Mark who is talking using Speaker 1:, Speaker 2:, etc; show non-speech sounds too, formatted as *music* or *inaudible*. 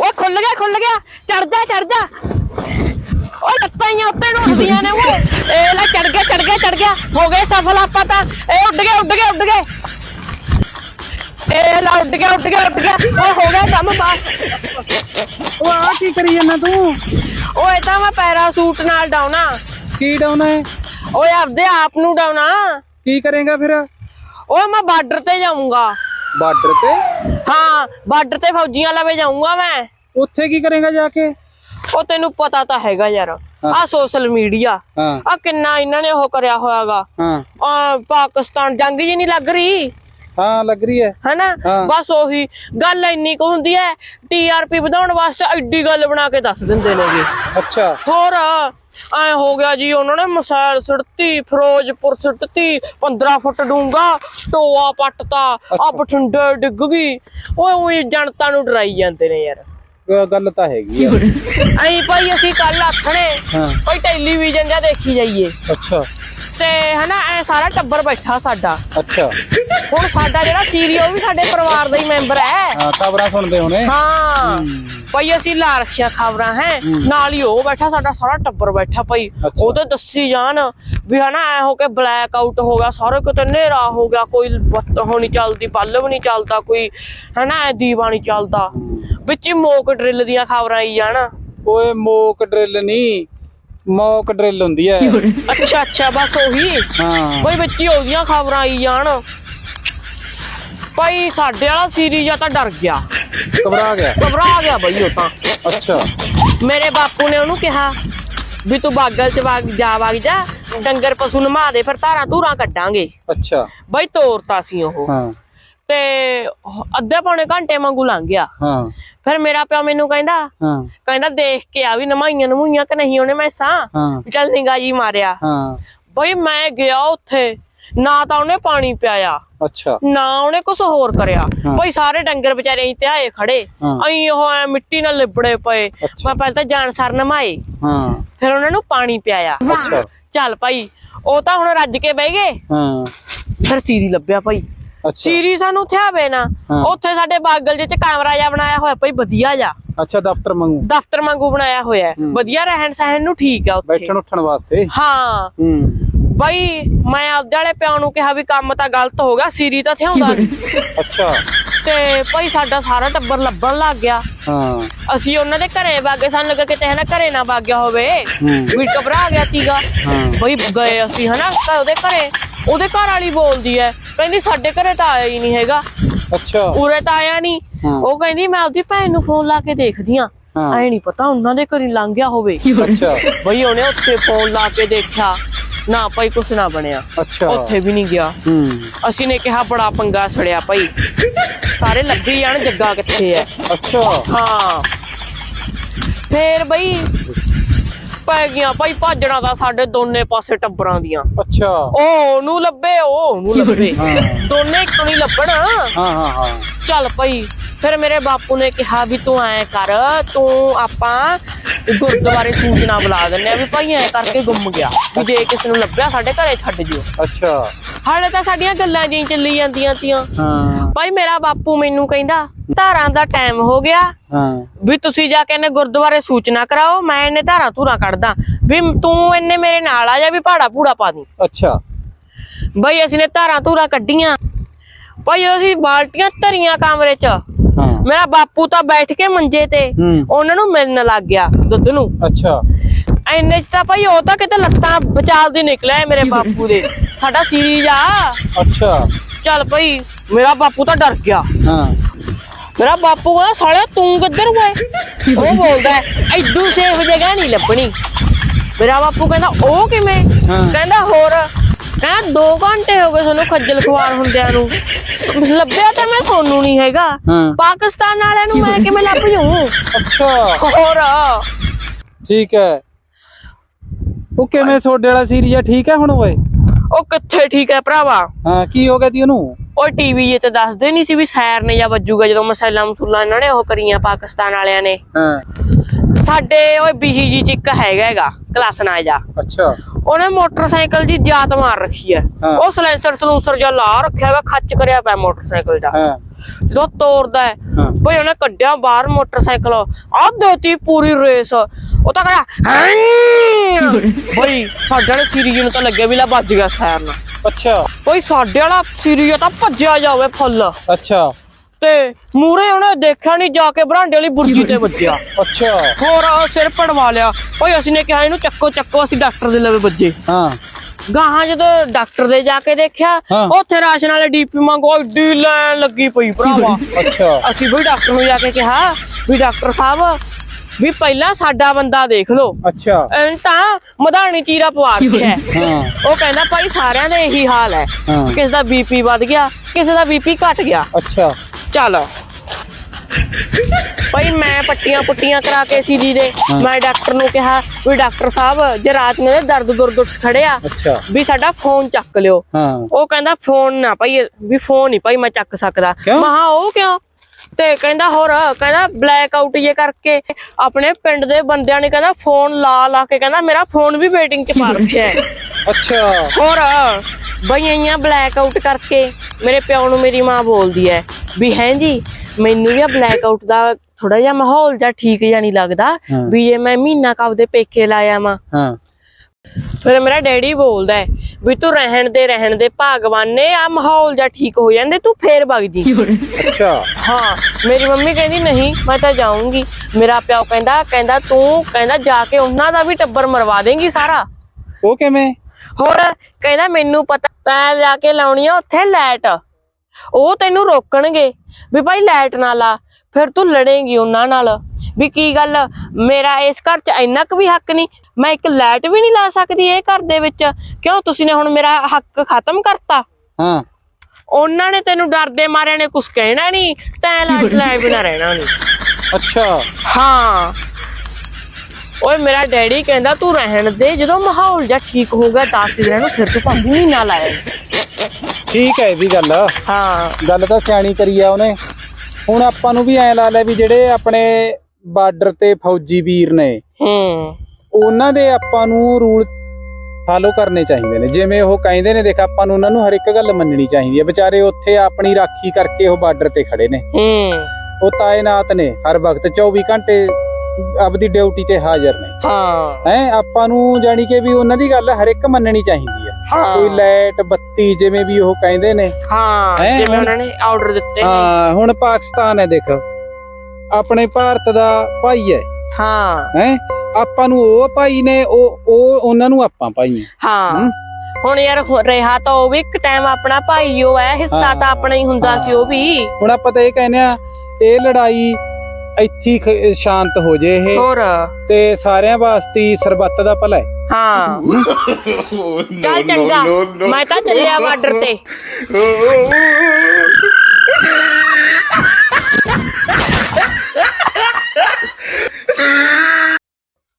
Speaker 1: ਓਏ ਖੁੱਲ ਗਿਆ ਖੁੱਲ ਗਿਆ। ਚੜ ਜਾ ਚੜ ਜਾ। ਓਏ ਲੱਤਾਂ ਹੀ ਉੱਤੇ ਨੂੰ ਨੇ ਓਏ। ਇਹ ਲੈ ਚੜ ਗਿਆ ਚੜ ਗਿਆ ਚੜ ਗਿਆ। ਹੋ ਗਏ ਸਫਲ ਆਪਾਂ ਤਾਂ। ਇਹ ਉੱਡ ਗਏ ਉੱਡ ਗਏ ਉੱਡ ਗਏ। ਇਹ ਲੈ ਉੱਡ ਗਿਆ ਉੱਡ ਗਿਆ ਉੱਡ ਗਿਆ। ਓ ਹੋ ਗਿਆ ਕੰਮ ਬਸ।
Speaker 2: ਉਹ ਆ ਕੀ ਕਰੀ ਜਾਂਦਾ ਤੂੰ?
Speaker 1: ਓਏ ਤਾਂ ਮੈਂ ਪੈਰਾਸੂਟ ਨਾਲ ਡਾਉਣਾ।
Speaker 2: ਕੀ ਡਾਉਣਾ ਹੈ
Speaker 1: ਓਏ ਆਪਦੇ ਆਪ ਨੂੰ ਡਾਉਣਾ।
Speaker 2: ਕੀ ਕਰੇਗਾ ਫਿਰ?
Speaker 1: ਓਏ ਮੈਂ ਬਾਰਡਰ ਤੇ ਜਾਊਂਗਾ।
Speaker 2: ਬਾਰਡਰ ਤੇ?
Speaker 1: ਹਾਂ ਬਾਰਡਰ ਤੇ ਫੌਜੀਆਂ ਲਵੇ ਜਾਊਂਗਾ ਮੈਂ।
Speaker 2: ਉੱਥੇ ਕੀ ਕਰੇਗਾ ਜਾ ਕੇ?
Speaker 1: ਉਹ ਤੈਨੂੰ ਪਤਾ ਤਾਂ ਹੈਗਾ ਯਾਰ। ਆ ਸੋਸ਼ਲ ਮੀਡੀਆ
Speaker 2: ਹਾਂ।
Speaker 1: ਆ ਕਿੰਨਾ ਇਹਨਾਂ ਨੇ ਉਹ ਕਰਿਆ ਹੋਇਆਗਾ।
Speaker 2: ਹਾਂ।
Speaker 1: ਆ ਪਾਕਿਸਤਾਨ ਜੰਗ ਜੀ ਨਹੀਂ ਲੱਗ ਰਹੀ?
Speaker 2: ਹਾਂ ਲੱਗ ਰਹੀ ਹੈ।
Speaker 1: ਹੈਨਾ?
Speaker 2: ਹਾਂ।
Speaker 1: ਬਸ ਉਹੀ ਗੱਲ ਇੰਨੀ ਕੁ ਹੁੰਦੀ ਹੈ। ਟੀਆਰਪੀ ਵਧਾਉਣ ਵਾਸਤੇ ਐਡੀ ਗੱਲ ਬਣਾ ਕੇ ਦੱਸ ਦਿੰਦੇ ਨੇਗੇ।
Speaker 2: ਅੱਛਾ।
Speaker 1: ਹੋਰ ਐ ਹੋ ਗਿਆ ਜੀ ਉਹਨਾਂ ਨੇ ਮਿਸਾਈਲ ਸੁੱਟਤੀ ਫਿਰੋਜ਼ਪੁਰ ਸੁੱਟਤੀ 15 ਫੁੱਟ ਡੂੰਗਾ ਟੋਆ ਪੱਟਤਾ ਆ ਬਠਿੰਡੇ ਡਿੱਗ ਗਈ। ਓਏ ਉਹੀ ਜਨਤਾ ਨੂੰ ਡਰਾਈ ਜਾਂਦੇ ਨੇ ਯਾਰ।
Speaker 2: ਗੱਲ ਤਾਂ ਹੈਗੀ
Speaker 1: ਐਂ ਭਾਈ ਅਸੀਂ ਕੱਲ ਆਥਣੇ
Speaker 2: ਹਾਂ।
Speaker 1: ਕੋਈ ਟੈਲੀਵਿਜ਼ਨ ਜਾਂ ਦੇਖੀ ਜਾਈਏ।
Speaker 2: ਅੱਛਾ।
Speaker 1: ਤੇ ਹਨਾ ਐ ਸਾਰਾ ਟੱਬਰ ਬੈਠਾ ਸਾਡਾ।
Speaker 2: ਅੱਛਾ।
Speaker 1: ਹੁਣ ਸਾਡਾ ਜਿਹੜਾ ਸੀਰੀ ਉਹ ਵੀ ਸਾਡੇ ਪਰਿਵਾਰ ਦਾ ਹੀ ਮੈਂਬਰ ਹੈ।
Speaker 2: ਹਾਂ ਖਬਰਾਂ ਸੁਣਦੇ ਹੋਣੇ।
Speaker 1: ਹਾਂ। ਭਾਈ ਅਸੀਂ ਲਾ ਰੱਖਿਆ ਖਬਰਾਂ ਹੈ। ਨਾਲ ਹੀ ਉਹ ਬੈਠਾ ਸਾਡਾ ਸਾਰਾ ਟੱਬਰ ਬੈਠਾ ਭਾਈ।
Speaker 2: ਅੱਛਾ।
Speaker 1: ਉਹ ਤੇ ਦੱਸੀ ਜਾਣ ਵੀ ਹਨਾ ਐ ਹੋ ਕੇ ਬਲੈਕ ਆਊਟ ਹੋ ਗਿਆ ਸਾਰੇ ਕਿਤੇ ਹਨੇਰਾ ਹੋ ਗਿਆ ਕੋਈ ਬੱਤ ਹੋ ਨਹੀਂ ਚੱਲਦੀ ਪੱਲਵ ਨਹੀਂ ਚੱਲਦਾ ਕੋਈ ਹਨਾ ਐ ਦੀਵਾ ਨਹੀਂ ਚੱਲਦਾ। ਵਿੱਚ ਮੋਕ ਡਰਿੱਲ ਦੀਆਂ ਖਬਰਾਂ ਆਈ ਜਾਣ।
Speaker 2: ਓਏ ਮੋਕ ਡਰਿਲ ਨਹੀਂ ਮੌਕ ਡਰਿਲ ਹੁੰਦੀ ਹੈ
Speaker 1: ਅੱਛਾ ਅੱਛਾ ਬਸ ਉਹੀ।
Speaker 2: ਹਾਂ।
Speaker 1: ਕੋਈ ਵਿੱਚ ਹੀ ਉਹਦੀਆਂ ਖਬਰਾਂ ਆਈ ਜਾਣ। ਭਾਈ ਸਾਡੇ ਵਾਲਾ ਸੀਰੀ ਜਾਂ ਤਾਂ ਡਰ ਗਿਆ।
Speaker 2: ਘਬਰਾ ਗਿਆ?
Speaker 1: ਘਬਰਾ ਗਿਆ ਬਈ ਉਹ ਤਾਂ।
Speaker 2: ਅੱਛਾ।
Speaker 1: ਮੇਰੇ ਬਾਪੂ ਨੇ ਉਹਨੂੰ ਕਿਹਾ ਵੀ ਤੂੰ ਬਾਗਲ ਚ ਵਗ ਜਾ ਵਗ ਜਾ। ਡੰਗਰ ਪਸ਼ੂ ਨਮਾ ਦੇ ਫਿਰ ਧਾਰਾਂ ਧੂਰਾਂ ਕੱਢਾਂਗੇ।
Speaker 2: ਅੱਛਾ।
Speaker 1: ਬਈ ਤੋਰਤਾ ਸੀ ਉਹ।
Speaker 2: ਹਾਂ।
Speaker 1: ਤੇ ਅੱਧੇ ਪੌਣੇ ਘੰਟੇ ਵਾਂਗੂ ਲੰਘ ਗਿਆ।
Speaker 2: ਹਾਂ।
Speaker 1: ਫਿਰ ਮੇਰਾ ਪਿਓ ਮੈਨੂੰ ਕਹਿੰਦਾ
Speaker 2: ਹਾਂ।
Speaker 1: ਕਹਿੰਦਾ ਦੇਖ ਕੇ ਆ ਵੀ ਨਮਾਈਆਂ ਨਮੂਈਆਂ ਕਿ ਨਹੀਂ ਉਹਨੇ ਮੈਸਾਂ ਚੱਲ ਨਿਗਾਹ ਜੀ ਮਾਰਿਆ।
Speaker 2: ਹਾਂ।
Speaker 1: ਬਈ ਮੈਂ ਗਿਆ ਉੱਥੇ ਨਾ ਤਾਂ ਉਹਨੇ ਪਾਣੀ ਪਿਆਇਆ
Speaker 2: ਅੱਛਾ।
Speaker 1: ਨਾ ਉਹਨੇ ਕੁਝ ਹੋਰ ਕਰਿਆ। ਬਈ ਸਾਰੇ ਡੰਗਰ ਵਿਚਾਰੇ ਅਸੀਂ ਧਿਆਏ ਖੜੇ। ਅਈ ਉਹ ਐ ਮਿੱਟੀ ਨਾਲ ਲਿਬੜੇ ਪਏ। ਮੈਂ ਪਹਿਲਾਂ ਤਾਂ ਜਾਨ ਸਰ ਨਮਾਏ।
Speaker 2: ਹਾਂ।
Speaker 1: ਫਿਰ ਉਹਨਾਂ ਨੂੰ ਪਾਣੀ ਪਿਆਇਆ।
Speaker 2: ਅੱਛਾ।
Speaker 1: ਚੱਲ ਭਾਈ ਉਹ ਤਾਂ ਹੁਣ ਰੱਜ ਕੇ ਬਹਿ ਗਏ।
Speaker 2: ਹਾਂ।
Speaker 1: ਫਿਰ ਸੀਰੀ ਲੱਭਿਆ ਭਾਈ। ਸੀਰੀ ਸਾਨੂੰ ਥਿਆਵੇ ਨਾ
Speaker 2: ਹਾਂ।
Speaker 1: ਉੱਥੇ ਸਾਡੇ ਬਾਗਲ ਜਿਹੇ ਚ ਕਮਰਾ ਜਿਹਾ ਬਣਾਇਆ ਹੋਇਆ ਭਾਈ ਵਧੀਆ ਜਾ
Speaker 2: ਅੱਛਾ ਦਫ਼ਤਰ ਮੰਗੂ
Speaker 1: ਦਫ਼ਤਰ ਵਾਂਗੂ ਬਣਾਇਆ ਹੋਇਆ। ਵਧੀਆ ਰਹਿਣ ਸਹਿਣ ਨੂੰ ਠੀਕ ਆ ਉੱਥੇ।
Speaker 2: ਬੈਠਣ ਉੱਠਣ ਵਾਸਤੇ?
Speaker 1: ਹਾਂ। ਬਾਈ ਮੈਂ ਆਪਦੇ ਵਾਲੇ ਪਿਓ ਨੂੰ ਕਿਹਾ ਵੀ ਕੰਮ ਤਾਂ ਗਲਤ ਹੋ ਗਿਆ ਸੀਰੀ ਤਾਂ ਥਿਆਉਂਦਾ ਨੀ।
Speaker 2: ਅੱਛਾ।
Speaker 1: ਤੇ ਭਾਈ ਸਾਡਾ ਸਾਰਾ ਟੱਬਰ ਲੱਭਣ ਲੱਗ ਗਿਆ।
Speaker 2: ਹਾਂ।
Speaker 1: ਅਸੀਂ ਉਹਨਾਂ ਦੇ ਘਰੇ ਵਾਗੇ ਸਾਨੂੰ ਲੱਗਾ ਕਿਤੇ ਹਨਾ ਘਰੇ ਨਾ ਵਾਗਿਆ ਹੋਵੇ। ਵੀ ਘਬਰਾ ਗਿਆ ਤੀਗਾ
Speaker 2: ਹਾਂ।
Speaker 1: ਬਈ ਗਏ ਅਸੀਂ ਹਨਾ ਉਹਦੇ ਘਰੇ। ਉਹਦੇ ਘਰ ਵਾਲੀ ਬੋਲਦੀ ਐ ਕਹਿੰਦੀ ਸਾਡੇ ਘਰੇ ਤਾਂ ਆਇਆ ਹੀ ਨਹੀਂ ਹੈਗਾ।
Speaker 2: ਅੱਛਾ।
Speaker 1: ਉਰੇ ਤਾਂ ਆਇਆ ਨਹੀਂ। ਉਹ ਕਹਿੰਦੀ ਮੈਂ ਉਹਦੀ ਭੈਣ ਨੂੰ ਫੋਨ ਲਾ ਕੇ ਦੇਖਦੀ ਆ। ਐ ਨਹੀਂ ਪਤਾ ਉਹਨਾਂ ਦੇ ਘਰੀ ਲੰਘ ਗਿਆ ਹੋਵੇ।
Speaker 2: ਅੱਛਾ।
Speaker 1: ਬਈ ਉਹਨੇ ਉੱਥੇ ਫੋਨ ਲਾ ਕੇ ਦੇਖਿਆ। ਨਾ ਭਾਈ ਕੁਛ ਨਾ ਬਣਿਆ।
Speaker 2: ਅੱਛਾ।
Speaker 1: ਉੱਥੇ ਵੀ ਨਹੀਂ ਗਿਆ।
Speaker 2: ਹੂੰ।
Speaker 1: ਅਸੀਂ ਨੇ ਕਿਹਾ ਬੜਾ ਪੰਗਾ ਸੜਿਆ ਭਾਈ। ਸਾਰੇ ਲੱਭੀ ਜਾਣ ਜੱਗਾ ਕਿੱਥੇ ਐ।
Speaker 2: ਅੱਛਾ।
Speaker 1: ਹਾਂ। ਫੇਰ ਬਈ ਪੈ ਗਿਆ ਭਾਈ ਭਾਜਣਾ ਦਾ ਸਾਡੇ ਦੋਨੇ ਪਾਸੇ ਟੱਬਰਾਂ ਦੀਆਂ।
Speaker 2: ਅੱਛਾ।
Speaker 1: ਉਹ ਉਹਨੂੰ ਲੱਭੇ ਉਹ ਉਹਨੂੰ ਲੱਭੇ। ਦੋਨੇ ਇੱਕ ਨਹੀਂ ਲੱਭਣ।
Speaker 2: ਹਾਂ ਹਾਂ ਹਾਂ।
Speaker 1: ਚੱਲ ਭਾਈ ਫਿਰ ਮੇਰੇ ਬਾਪੂ ਨੇ ਕਿਹਾ ਵੀ ਤੂੰ ਐ ਕਰ ਤੂੰ ਆਪਾਂ ਗੁਰਦੁਆਰੇ ਸੂਚਨਾ ਬੁਲਾ ਦਿੰਨੇ ਆ ਵੀ ਭਾਈ ਐ ਕਰਕੇ ਗੁੰਮ ਗਿਆ ਵੀ ਜੇ ਕਿਸੇ ਨੂੰ ਲੱਭਿਆ ਸਾਡੇ ਘਰੇ ਛੱਡ ਜਿਓ।
Speaker 2: ਅੱਛਾ।
Speaker 1: ਹਾਲੇ ਤਾਂ ਸਾਡੀਆਂ ਗੱਲਾਂ ਜੀ ਚੱਲੀ ਜਾਂਦੀਆਂ ਤੀਆਂ।
Speaker 2: ਹਾਂ।
Speaker 1: ਭਾਈ ਮੇਰਾ ਬਾਪੂ ਮੈਨੂੰ ਕਹਿੰਦਾ ਧਾਰਾਂ ਦਾ ਟਾਈਮ ਹੋ ਗਿਆ।
Speaker 2: ਹਾਂ।
Speaker 1: ਵੀ ਤੁਸੀਂ ਜਾ ਕੇ ਇਹਨੇ ਗੁਰਦੁਆਰੇ ਸੂਚਨਾ ਕਰਾਓ ਮੈਂ ਇਹਨੇ ਧਾਰਾਂ ਧੂਰਾਂ ਕੱਢਦਾ। ਵੀ ਤੂੰ ਇਹਨੇ ਮੇਰੇ ਨਾਲ ਆ ਜਾ ਵੀ ਪਹਾੜਾ ਪੂੜਾ ਪਾ ਦੀ।
Speaker 2: ਅੱਛਾ।
Speaker 1: ਬਈ ਅਸੀਂ ਨੇ ਧਾਰਾਂ ਧੂਰਾਂ ਕੱਢੀਆਂ। ਭਾਈ ਅਸੀਂ ਬਾਲਟੀਆਂ ਧਰੀਆਂ ਕਮਰੇ 'ਚ। ਮੇਰਾ ਬਾਪੂ ਤਾਂ ਬੈਠ ਕੇ ਮੰਜੇ ਤੇ ਉਹਨਾਂ ਨੂੰ ਮਿਲਣ ਲੱਗ ਗਿਆ ਦੁੱਧ ਨੂੰ।
Speaker 2: ਅੱਛਾ।
Speaker 1: ਐਨੇ 'ਚ ਤਾਂ ਭਾਈ ਉਹ ਤਾਂ ਕਿਤੇ ਲੱਤਾਂ ਬਚਾਲਦੀ ਨਿਕਲਿਆ ਇਹ ਮੇਰੇ ਬਾਪੂ ਦੇ। ਸਾਡਾ ਸੀਰੀਜ਼ ਆ।
Speaker 2: ਅੱਛਾ।
Speaker 1: ਚੱਲ ਭਾਈ ਮੇਰਾ ਬਾਪੂ ਤਾਂ ਡਰ ਗਿਆ।
Speaker 2: ਹਾਂ।
Speaker 1: ਮੇਰਾ ਬਾਪੂ ਕਹਿੰਦਾ ਸਾਲਿਆ ਤੂੰ ਕਿੱਧਰ ਹੋਏ ਉਹ ਬੋਲਦਾ ਐਡੂ ਸੇਫ ਜਗ੍ਹਾ ਨਹੀਂ ਲੱਭਣੀ। ਮੇਰਾ ਬਾਪੂ ਕਹਿੰਦਾ ਉਹ ਕਿਵੇਂ। ਕਹਿੰਦਾ ਹੋਰ। ਕਹਿੰਦਾ 2 ਘੰਟੇ ਹੋ ਗਏ ਤੁਹਾਨੂੰ ਖੱਜਲ ਖੁਆਰ ਹੁੰਦਿਆਂ ਨੂੰ। ਲੱਭਿਆ ਤਾਂ ਮੈਂ ਸੋਨੂੰ ਨਹੀਂ ਹੈਗਾ। ਪਾਕਿਸਤਾਨ ਵਾਲਿਆਂ ਨੂੰ ਮੈਂ ਕਿਵੇਂ ਲੱਭ ਜੂ?
Speaker 2: ਅੱਛਾ।
Speaker 1: ਹੋਰ।
Speaker 2: ਠੀਕ ਹੈ। ਉਹ ਕਿਵੇਂ ਸੋਡੇ ਵਾਲਾ ਸੀਰੀਆ ਠੀਕ ਹੈ ਹੁਣ ਓਏ?
Speaker 1: ਉਹ ਕਿੱਥੇ ਠੀਕ ਹੈ ਭਰਾਵਾ?
Speaker 2: ਹਾਂ ਕੀ ਹੋ ਗਿਆ ਤੀ ਉਹਨੂੰ?
Speaker 1: ਉਹ ਟੀਵੀ ਇਹ ਤੇ ਦੱਸਦੇ ਨਹੀਂ ਸੀ ਵੀ ਸੈਰ ਨੇ ਜਾਂ ਵੱਜੂਗਾ ਜਦੋਂ ਮਸੈਲਾ ਮਸੂਲਾ ਇਹਨਾਂ ਨੇ ਉਹ ਕਰੀਆਂ ਪਾਕਿਸਤਾਨ ਵਾਲਿਆਂ ਨੇ।
Speaker 2: ਹਾਂ।
Speaker 1: ਸਾਡੇ ਓਏ ਬੀਹੀ ਜੀ ਚ ਇੱਕ ਹੈਗਾ ਹੈਗਾ ਕਲਾਸ ਨਾ ਜਾ।
Speaker 2: ਅੱਛਾ।
Speaker 1: ਉਹਨੇ ਮੋਟਰਸਾਈਕਲ ਦੀ ਜਾਤ ਮਾਰ ਰੱਖੀ ਹੈ। ਉਹ ਸਲੈਂਸਰ ਸਲੂਸਰ ਜਿਹਾ ਲਾ ਰੱਖਿਆ ਹੈਗਾ ਖੱਚ ਕਰਿਆ ਪਿਆ ਮੋਟਰਸਾਈਕਲ ਦਾ।
Speaker 2: ਹਾਂ।
Speaker 1: ਜਦੋਂ ਤੋਰਦਾ ਹੈ ਬਈ ਉਹਨੇ ਕੱਢਿਆ ਬਾਹਰ ਮੋਟਰਸਾਈਕਲ। ਆ ਦੇਤੀ ਪੂਰੀ ਰੇਸ। ਉਹ ਤਾਂ ਕਹਿੰਦਾ *laughs* ਬਈ ਸਾਡੇ ਵਾਲੇ ਸੀਰੀਜ ਨੂੰ ਤਾਂ ਲੱਗਿਆ ਵੀ ਲੈ ਵੱਜ ਗਿਆ ਸੈਰ ਨਾਲ।
Speaker 2: ਅੱਛਾ।
Speaker 1: ਬਈ ਸਾਡੇ ਵਾਲਾ ਸੀਰੀਜ ਤਾਂ ਭੱਜਿਆ ਜਾਵੇ ਫੁੱਲ।
Speaker 2: ਅੱਛਾ।
Speaker 1: ਤੇ ਮੂਰੇ ਉਹਨੇ ਦੇਖਿਆ ਨਹੀਂ ਜਾ ਕੇ ਬਰਾਂਡੇ ਵਾਲੀ ਬੁਰਜੀ ਤੇ ਵੱਜਿਆ।
Speaker 2: ਅੱਛਾ।
Speaker 1: ਹੋਰ ਉਹ ਸਿਰ ਪੜਵਾ ਲਿਆ। ਓਏ ਅਸੀਂ ਨੇ ਕਿਹਾ ਇਹਨੂੰ ਚੱਕੋ ਚੱਕੋ ਅਸੀਂ ਡਾਕਟਰ ਦੇ ਲਵੇ ਵੱਜੇ।
Speaker 2: ਹਾਂ।
Speaker 1: ਗਾਹਾਂ ਜਦੋਂ ਡਾਕਟਰ ਦੇ ਜਾ ਕੇ ਦੇਖਿਆ। ਉੱਥੇ ਰਾਸ਼ਨ ਵਾਲੇ ਡੀਪੀ ਮੰਗੋ ਏਡੀ ਲੈਣ ਲੱਗੀ ਪਈ ਭਰਾਵਾ।
Speaker 2: ਅੱਛਾ।
Speaker 1: ਅਸੀਂ ਵੀ ਡਾਕਟਰ ਨੂੰ ਜਾ ਕੇ ਕਿਹਾ ਵੀ ਡਾਕਟਰ ਸਾਹਿਬ ਵੀ ਪਹਿਲਾਂ ਸਾਡਾ ਬੰਦਾ ਦੇਖ ਲਓ।
Speaker 2: ਅੱਛਾ।
Speaker 1: ਐਂ ਤਾਂ ਮਧਾਣੀ ਚੀਰਾ ਪਵਾ ਰੱਖਿਆ ਹੈ।
Speaker 2: ਹਾਂ।
Speaker 1: ਉਹ ਕਹਿੰਦਾ ਭਾਈ ਸਾਰਿਆਂ ਦਾ ਇਹੀ ਹਾਲ ਹੈ।
Speaker 2: ਹਾਂ।
Speaker 1: ਕਿਸੇ ਦਾ ਬੀਪੀ ਵੱਧ ਗਿਆ ਕਿਸੇ ਦਾ ਬੀਪੀ ਘਟ ਗਿਆ।
Speaker 2: ਅੱਛਾ।
Speaker 1: ਚੱਲ। ਭਾਈ ਮੈਂ ਪੱਟੀਆਂ ਪੁੱਟੀਆਂ ਕਰਾ ਕੇ ਸੀ ਜੀ ਦੇ।
Speaker 2: ਹਾਂ।
Speaker 1: ਮੈਂ ਡਾਕਟਰ ਨੂੰ ਕਿਹਾ ਵੀ ਡਾਕਟਰ ਸਾਹਿਬ ਜੇ ਰਾਤ ਨੂੰ ਇਹਦੇ ਦਰਦ ਦੁਰਦ ਉੱਠ ਖੜਿਆ
Speaker 2: ਅੱਛਾ।
Speaker 1: ਵੀ ਸਾਡਾ ਫੋਨ ਚੱਕ ਲਿਓ।
Speaker 2: ਹਾਂ।
Speaker 1: ਉਹ ਕਹਿੰਦਾ ਫੋਨ ਨਾ ਭਾਈ ਵੀ ਫੋਨ ਨਹੀਂ ਭਾਈ ਮੈਂ ਚੱਕ ਸਕਦਾ।
Speaker 2: ਕਿਉਂ?
Speaker 1: ਮਹਾ ਉਹ ਕਿਉਂ? ਤੇ ਕਹਿੰਦਾ ਹੋਰ ਕਹਿੰਦਾ ਬਲੈਕ ਆਊਟ ਜੇ ਕਰਕੇ ਆਪਣੇ ਪਿੰਡ ਦੇ ਬੰਦਿਆਂ ਨੇ ਕਹਿੰਦਾ ਫੋਨ ਲਾ ਲਾ ਕੇ ਕਹਿੰਦਾ ਮੇਰਾ ਫੋਨ ਵੀ ਵੇਟਿੰਗ 'ਚ ਪਾ ਰੱਖਿਆ
Speaker 2: ਅੱਛਾ।
Speaker 1: ਹੋਰ ਬਈ ਆਈਆਂ ਬਲੈਕ ਆਊਟ ਕਰਕੇ ਮੇਰੇ ਪਿਓ ਨੂੰ ਮੇਰੀ ਮਾਂ ਬੋਲਦੀ ਐ ਵੀ ਹੈ ਜੀ ਮੈਨੂੰ ਵੀ ਬਲੈਕ ਆਊਟ ਦਾ ਥੋੜਾ ਜਿਹਾ ਮਾਹੌਲ ਜਿਹਾ ਠੀਕ ਜਿਹਾ ਨਹੀਂ ਲੱਗਦਾ। ਵੀ ਜੇ ਮੈਂ ਮਹੀਨਾ ਕਬ ਦੇ ਪੇਕੇ ਲਾਇਆ ਮਾਂ
Speaker 2: ਹਾਂ।
Speaker 1: ਫਿਰ ਮੇਰਾ ਡੈਡੀ ਬੋਲਦਾ ਹੈ ਵੀ ਤੂੰ ਰਹਿਣ ਦੇ ਰਹਿਣ ਦੇ ਭਗਵਾਨ ਨੇ ਆ ਮਾਹੌਲ ਜਿਹਾ ਠੀਕ ਹੋ ਜਾਂਦੇ ਤੂੰ ਫੇਰ ਵਗ ਜੀ
Speaker 2: ਅੱਛਾ।
Speaker 1: ਹਾਂ ਮੇਰੀ ਮੰਮੀ ਕਹਿੰਦੀ ਨਹੀਂ ਮੈਂ ਤਾਂ ਜਾਊਂਗੀ। ਮੇਰਾ ਪਿਓ ਕਹਿੰਦਾ ਕਹਿੰਦਾ ਤੂੰ ਕਹਿੰਦਾ ਜਾ ਕੇ ਉਹਨਾਂ ਦਾ ਵੀ ਟੱਬਰ ਮਰਵਾ ਦੇਂਗੀ ਸਾਰਾ।
Speaker 2: ਉਹ ਕਿਵੇਂ?
Speaker 1: ਹੋਰ ਕਹਿੰਦਾ ਮੈਨੂੰ ਪਤਾ ਤੈਂ ਜਾ ਕੇ ਲਾਉਣੀ ਆ ਉੱਥੇ ਲਾਈਟ। ਉਹ ਤੈਨੂੰ ਰੋਕਣਗੇ ਵੀ ਭਾਈ ਲਾਈਟ ਨਾ ਲਾ। ਫਿਰ ਤੂੰ ਲੜੇਂਗੀ ਉਹਨਾਂ ਨਾਲ। ਵੀ ਕੀ ਗੱਲ ਮੇਰਾ ਇਸ ਘਰ 'ਚ ਇੰਨਾ ਕੁ ਵੀ ਹੱਕ ਨਹੀਂ? ਮੈਂ ਇੱਕ ਲਾਈਟ ਵੀ ਨਹੀਂ ਲਾ ਸਕਦੀ ਇਹ ਘਰ ਦੇ ਵਿੱਚ। ਕਿਉਂ ਤੁਸੀਂ ਨੇ ਹੁਣ ਮੇਰਾ ਹੱਕ ਖਤਮ ਕਰਤਾ?
Speaker 2: ਹਾਂ।
Speaker 1: ਉਹਨਾਂ ਨੇ ਤੈਨੂੰ ਡਰਦੇ ਮਾਰਿਆਂ ਨੇ ਕੁਝ ਕਹਿਣਾ ਨਹੀਂ ਤੈਂ ਲਾਈਟ ਲਾਏ ਬਿਨਾ ਰਹਿਣਾ ਨਹੀਂ
Speaker 2: ਅੱਛਾ।
Speaker 1: ਹਾਂ। ਓਏ ਮੇਰਾ ਡੈਡੀ ਕਹਿੰਦਾ ਤੂੰ ਰਹਿਣ ਦੇ ਜਦੋਂ ਮਾਹੌਲ ਜਾਂ ਠੀਕ ਹੋਊਗਾ 10 ਦਿਨਾਂ ਨੂੰ ਫਿਰ ਤੂੰ ਭਾਵੇਂ ਮਹੀਨਾ ਲਾਇਆ।
Speaker 2: ਠੀਕ ਹੈ ਇਹ ਵੀ ਗੱਲ।
Speaker 1: ਹਾਂ।
Speaker 2: ਗੱਲ ਤਾਂ ਸਿਆਣੀ ਕਰੀ ਆ ਉਹਨੇ। ਹੁਣ ਆਪਾਂ ਨੂੰ ਵੀ ਐ ਲਾ ਲੈ ਵੀ ਜਿਹੜੇ ਆਪਣੇ ਬਾਰਡਰ ਤੇ ਫੌਜੀ ਵੀਰ ਨੇ
Speaker 1: ਹੂੰ।
Speaker 2: ਉਹਨਾਂ ਦੇ ਆਪਾਂ ਨੂੰ ਰੂਲ ਫਾਲੋ ਕਰਨੇ ਚਾਹੀਦੇ ਨੇ। ਜਿਵੇਂ ਉਹ ਕਹਿੰਦੇ ਨੇ ਦੇਖ ਆਪਾਂ ਨੂੰ ਉਹਨਾਂ ਨੂੰ ਹਰ ਇੱਕ ਗੱਲ ਮੰਨਣੀ ਚਾਹੀਦੀ ਹੈ। ਵਿਚਾਰੇ ਉੱਥੇ ਆਪਣੀ ਰਾਖੀ ਕਰਕੇ ਉਹ ਬਾਰਡਰ ਤੇ ਖੜੇ ਨੇ।
Speaker 1: ਹੂੰ।
Speaker 2: ਉਹ ਤਾਇਨਾਤ ਨੇ ਹਰ ਵਕਤ 24 ਘੰਟੇ ਆਪਦੀ ਡਿਊਟੀ ਤੇ ਹਾਜ਼ਰ ਨੇ।
Speaker 1: ਹਾਂ।
Speaker 2: ਹੈ ਆਪਾਂ ਨੂੰ ਜਾਣੀ ਕਿ ਵੀ ਉਹਨਾਂ ਦੀ ਗੱਲ ਹਰ ਇੱਕ ਮੰਨਣੀ ਚਾਹੀਦੀ ਹੈ। ਕੋਈ ਲਾਈਟ ਬੱਤੀ ਜਿਵੇਂ ਵੀ ਉਹ ਕਹਿੰਦੇ ਨੇ।
Speaker 1: ਹਾਂ
Speaker 2: ਹੈਂ,
Speaker 1: ਜਿਵੇਂ
Speaker 2: ਹੁਣ-
Speaker 1: ਉਹਨਾਂ ਨੇ ਆਰਡਰ ਦਿੱਤੇ ਨੇ।
Speaker 2: ਹਾਂ ਹੁਣ ਪਾਕਿਸਤਾਨ ਹੈ ਦੇਖ। ਆਪਣੇ ਭਾਰਤ ਦਾ ਭਾਈ ਹੈ।
Speaker 1: ਹਾਂ।
Speaker 2: ਹੈ ਆਪਾਂ ਨੂੰ ਉਹ ਭਾਈ ਨੇ ਉਹ ਉਹ ਉਹਨਾਂ ਨੂੰ ਆਪਾਂ ਭਾਈ ਹਾਂ।
Speaker 1: ਹਾਂ।
Speaker 2: ਹਮ।
Speaker 1: ਹੁਣ ਯਾਰ ਹੋ- ਰਿਹਾ ਤਾਂ ਉਹ ਵੀ ਇੱਕ ਟਾਈਮ ਆਪਣਾ ਭਾਈ ਉਹ ਹੈ ਹਿੱਸਾ
Speaker 2: ਹਾਂ।
Speaker 1: ਤਾਂ ਆਪਣਾ ਹੀ ਹੁੰਦਾ ਸੀ ਉਹ ਵੀ।
Speaker 2: ਹੁਣ ਆਪਾਂ ਤਾਂ ਇਹ ਕਹਿੰਦੇ ਆ ਇਹ ਲੜਾਈ ਇੱਥੇ ਖ- ਸ਼ਾਂਤ ਹੋ ਜੇ ਇਹ
Speaker 1: ਹੋਰ
Speaker 2: ਤੇ ਸਾਰਿਆਂ ਵਾਸਤੇ ਹੀ ਸਰਬੱਤ ਦਾ ਭਲਾ ਹੈ
Speaker 1: ਹਾਂ ਚੱਲ ਚੰਗਾ ਮੈਂ ਤਾਂ ਚੱਲਿਆ ਬਾਰਡਰ ਤੇ